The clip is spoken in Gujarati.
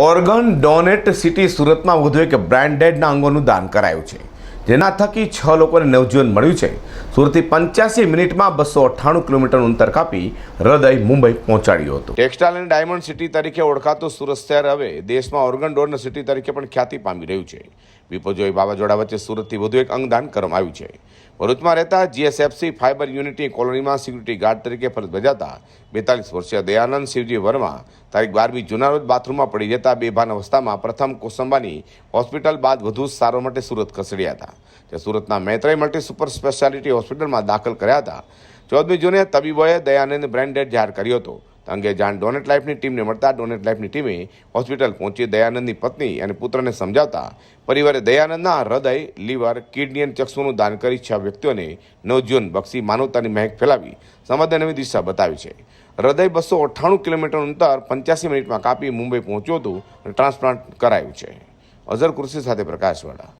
ઓર્ગન ડોનેટ સિટી સુરતમાં વધુ એક બ્રાન્ડેડના અંગોનું દાન કરાયું છે, જેના થકી છ લોકોને નવજીવન મળ્યું છે. સુરતથી પંચ્યાસી મિનિટમાં બસો અઠ્ઠાણું કિલોમીટરનું અંતર કાપી હૃદય મુંબઈ પહોંચાડ્યું હતું. ટેક્સટાઇલ અને ડાયમંડ સિટી તરીકે ઓળખાતું સુરત શહેર હવે દેશમાં ઓર્ગન ડોનર સિટી તરીકે પણ ખ્યાતિ પામી રહ્યું છે. વિપોજોઈ વાવાઝોડા વચ્ચે સુરતથી વધુ એક અંગદાન કરવામાં આવ્યું છે. ભરૂચમાં રહેતા જીએસએફસી ફાઇબર યુનિટી કોલોનીમાં સિક્યુરિટી ગાર્ડ તરીકે ફરજ બજાતા બેતાલીસ વર્ષીય દયાનંદ શિવજી વર્મા તારીખ બારમી જૂના રોજ બાથરૂમમાં પડી જતા બેભાન અવસ્થામાં પ્રથમ કોસંબાની હોસ્પિટલ બાદ વધુ સારવાર માટે સુરત ખસેડ્યા હતા. જે સુરતના મૈત્રી મલ્ટી સુપર સ્પેશિયાલિટી હોસ્પિટલમાં દાખલ કર્યા હતા. ચૌદમી જૂને તબીબોએ દયાનંદ બ્રેન્ડેડ જાહેર કર્યો હતો. અંગે જાણ ડોનેટ લાઈફની ટીમને મળતા ડોનેટ લાઈફની ટીમે હોસ્પિટલ પહોંચી દયાનંદની પત્ની અને પુત્રને સમજાવતા પરિવારે દયાનંદના હૃદય, લીવર, કિડની અને ચક્ષુનું દાન કરી છ વ્યક્તિઓને નવજીવન બક્ષી માનવતાની મહેક ફેલાવી સમાજને નવી દિશા બતાવી છે. હૃદય બસો અઠ્ઠાણું કિલોમીટરનું અંતર પંચ્યાસી મિનિટમાં કાપી મુંબઈ પહોંચ્યું હતું અને ટ્રાન્સપ્લાન્ટ કરાયું છે. અઝર કુર્સી સાથે પ્રકાશવાળા